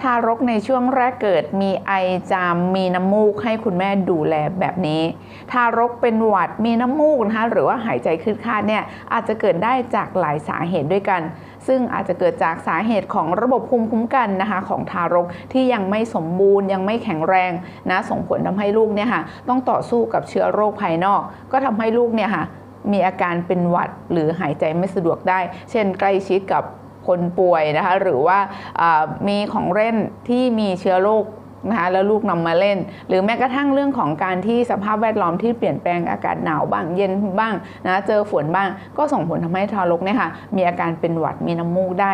ทารกในช่วงแรกเกิดมีไอจามมีน้ำมูกให้คุณแม่ดูแลแบบนี้ ทารกเป็นหวัดมีน้ำมูกนะคะหรือว่าหายใจคืดคาดเนี่ยอาจจะเกิดได้จากหลายสาเหตุด้วยกัน ซึ่งอาจจะเกิดจากสาเหตุของระบบภูมิคุ้มกันนะคะของทารกที่ยังไม่สมบูรณ์ยังไม่แข็งแรงนะส่งผลทำให้ลูกเนี่ยค่ะต้องต่อสู้กับเชื้อโรคภายนอก ก็ทำให้ลูกเนี่ยค่ะมีอาการเป็นหวัดหรือหายใจไม่สะดวกได้ เช่นใกล้ชิดกับ คนป่วยนะคะหรือว่ามีของเล่นที่มีเชื้อโรค นะคะแล้วลูกนำมาเล่น หรือแม้กระทั่งเรื่องของการที่สภาพแวดล้อมที่เปลี่ยนแปลงอากาศหนาวบ้างเย็นบ้างนะเจอฝนบ้าง ก็ส่งผลทำให้ทารกเนี่ยค่ะมีอาการเป็นหวัดมีน้ำมูกได้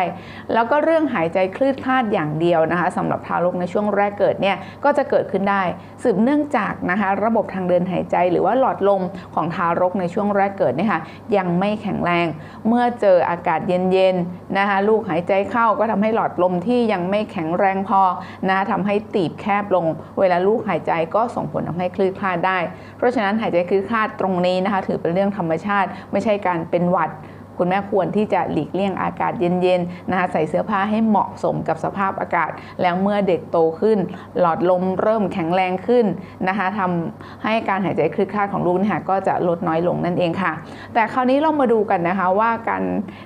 แล้วก็เรื่องหายใจคลืดคลาดอย่างเดียวนะคะสำหรับทารกในช่วงแรกเกิดเนี่ยก็จะเกิดขึ้นได้ สืบเนื่องจากนะคะระบบทางเดินหายใจ หรือว่าหลอดลมของทารกในช่วงแรกเกิดเนี่ยค่ะยังไม่แข็งแรง เมื่อเจออากาศเย็นๆนะคะลูกหายใจเข้าก็ทำให้หลอดลมที่ยังไม่แข็งแรงพอนะะทำให้ตีบแคบลง เวลาลูกหายใจก็ส่งผลทำให้คลืดคลาดได้ เพราะฉะนั้นหายใจคลืดคลาดตรงนี้นะคะ ถือเป็นเรื่องธรรมชาติ ไม่ใช่การเป็นหวัดคุณแม่ควรที่จะหลีกเลี่ยงอากาศเย็นๆนะคะใส่เสื้อผ้าให้เหมาะสมกับสภาพอากาศ แล้วเมื่อเด็กโตขึ้น หลอดลมเริ่มแข็งแรงขึ้นนะคะทำให้การหายใจคลืดคลาดของลูกนะคะก็จะลดน้อยลงนั่นเองค่ะ แต่คราวนี้เรามาดูกันนะคะว่าการ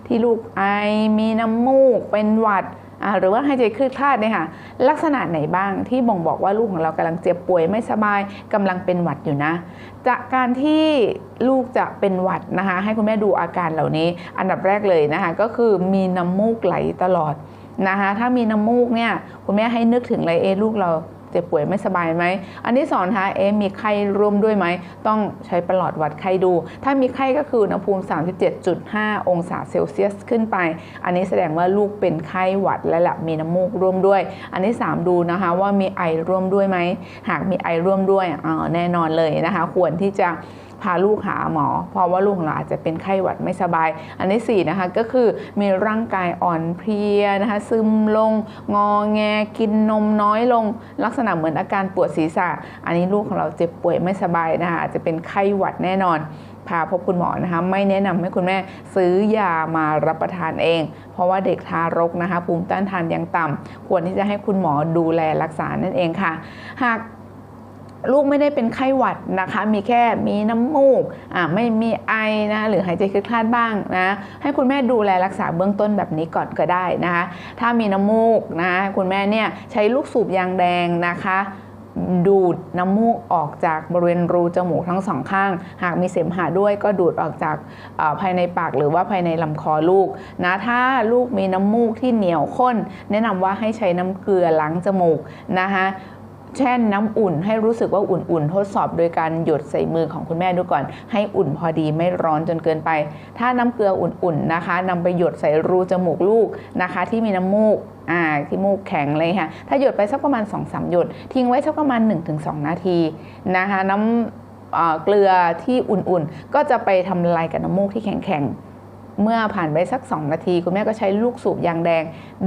ที่ลูกไอมีน้ำมูกเป็นหวัด หรือว่าหายใจคลืดคลาดเนี่ยค่ะลักษณะไหนบ้างที่บ่งบอกว่าลูกของเรากำลังเจ็บป่วยไม่สบายกำลังเป็นหวัดอยู่นะ จากการที่ลูกจะเป็นหวัดนะคะ ให้คุณแม่ดูอาการเหล่านี้ อันดับแรกเลยนะคะ ก็คือมีน้ำมูกไหลตลอดนะคะถ้ามีน้ำมูกเนี่ยคุณแม่ให้นึกถึงเลยเอลูกเรา เจ็บป่วยไม่สบายไหม อันที่สองนะคะเอ๊มีไข้ร่วมด้วยไหม ต้องใช้ประหลอดวัดไข้ดู ถ้ามีไข้ก็คืออุณหภูมิ 37.5 องศาเซลเซียสขึ้นไป อันนี้แสดงว่าลูกเป็นไข้หวัดและละมีน้ำมูกร่วมด้วย อันที่ 3 ดูนะคะว่ามีไอร่วมด้วยไหม หากมีไอร่วมด้วยอ่าแน่นอนเลยนะคะ ควรที่จะพาลูกหาหมอ เพราะว่าลูกของเราอาจจะเป็นไข้หวัดไม่สบาย อันที่สี่นะคะก็คือมีร่างกายอ่อนเพลียนะคะซึมลง งอแงกินนมน้อยลง ลักษณะเหมือนอาการปวดศีรษะ อันนี้ลูกของเราเจ็บป่วยไม่สบายนะคะอาจจะเป็นไข้หวัดแน่นอนพาพบคุณหมอนะคะไม่แนะนำให้คุณแม่ซื้อยามารับประทานเอง เพราะว่าเด็กทารกนะคะภูมิต้านทานยังต่ำควรที่จะให้คุณหมอดูแลรักษานั่นเองค่ะ หาก ลูกไม่ได้เป็นไข้หวัดนะคะ มีแค่มีน้ำมูกอ่าไม่มีไอนะหรือหายใจคลืดคลาดบ้างนะให้คุณแม่ดูแลรักษาเบื้องต้นแบบนี้ก่อนก็ได้นะคะ ถ้ามีน้ำมูกนะคุณแม่เนี่ยใช้ลูกสูบยางแดงนะคะดูดน้ำมูกออกจากบริเวณรูจมูกทั้งสองข้าง หากมีเสมหะด้วยก็ดูดออกจากภายในปากหรือว่าภายในลำคอลูกนะถ้าลูกมีน้ำมูกที่เหนียวข้น แนะนำว่าให้ใช้น้ำเกลือล้างจมูกนะคะ แช่น้ำอุ่นให้รู้สึกว่าอุ่นๆ ทดสอบโดยการหยดใส่มือของคุณแม่ดูก่อน ให้อุ่นพอดีไม่ร้อนจนเกินไป ถ้าน้ำเกลืออุ่นๆนะคะนำไปหยดใส่รูจมูกลูกนะคะ ที่มีน้ำมูกอ่าที่มูกแข็งเลยค่ะ ถ้าหยดไปสักประมาณ2-3หยด ทิ้งไว้สักประมาณ 1-2 นาทีนะคะ น้ำเอ่อเกลือที่อุ่นๆ ก็จะไปทำลายกับน้ำมูกที่แข็งๆ เมื่อผ่านไปสัก 2 นาที คุณแม่ก็ใช้ลูกสูบยางแดง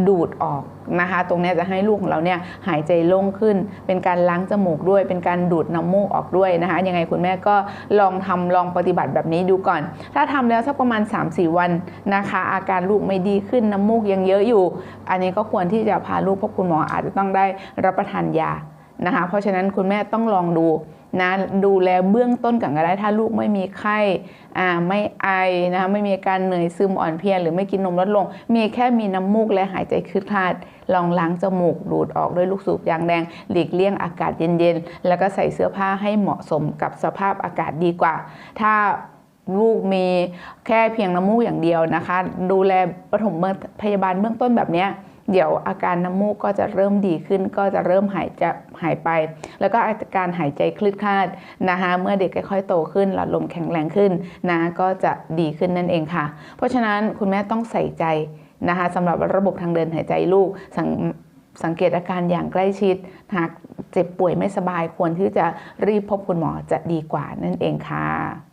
ดูดออกนะคะ ตรงนี้จะให้ลูกของเราเนี่ยหายใจโล่งขึ้น เป็นการล้างจมูกด้วย เป็นการดูดน้ำมูกออกด้วยนะคะ ยังไงคุณแม่ก็ลองทำลองปฏิบัติแบบนี้ดูก่อน ถ้าทำแล้วสักประมาณ 3-4 วันนะคะ อาการลูกไม่ดีขึ้นน้ำมูกยังเยอะอยู่ อันนี้ก็ควรที่จะพาลูกพบคุณหมออาจจะต้องได้รับประทานยานะคะ เพราะฉะนั้นคุณแม่ต้องลองดู นะดูแลเบื้องต้นก่อนก็ได้ ถ้าลูกไม่มีไข้อ่าไม่ไอนะคะไม่มีอาการเหนื่อยซึมอ่อนเพลียหรือไม่กินนมลดลง มีแค่มีน้ำมูกและหายใจคืดคลาด ลองล้างจมูกดูดออกด้วยลูกสูบยางแดง หลีกเลี่ยงอากาศเย็นๆ แล้วก็ใส่เสื้อผ้าให้เหมาะสมกับสภาพอากาศดีกว่า ถ้าลูกมีแค่เพียงน้ำมูกอย่างเดียวนะคะ ดูแลปฐมพยาบาลเบื้องต้นแบบเนี้ย เดี๋ยวอาการน้ำมูกก็จะเริ่มดีขึ้น ก็จะเริ่มหายจะหายไป แล้วก็อาการหายใจคลืดคลาดนะคะเมื่อเด็กค่อยๆโตขึ้นหลอดลมแข็งแรงขึ้นนะก็จะดีขึ้นนั่นเองค่ะ เพราะฉะนั้นคุณแม่ต้องใส่ใจนะคะสำหรับระบบทางเดินหายใจลูกสังสังเกตอาการอย่างใกล้ชิด หากเจ็บป่วยไม่สบายควรที่จะรีบพบคุณหมอจะดีกว่านั่นเองค่ะ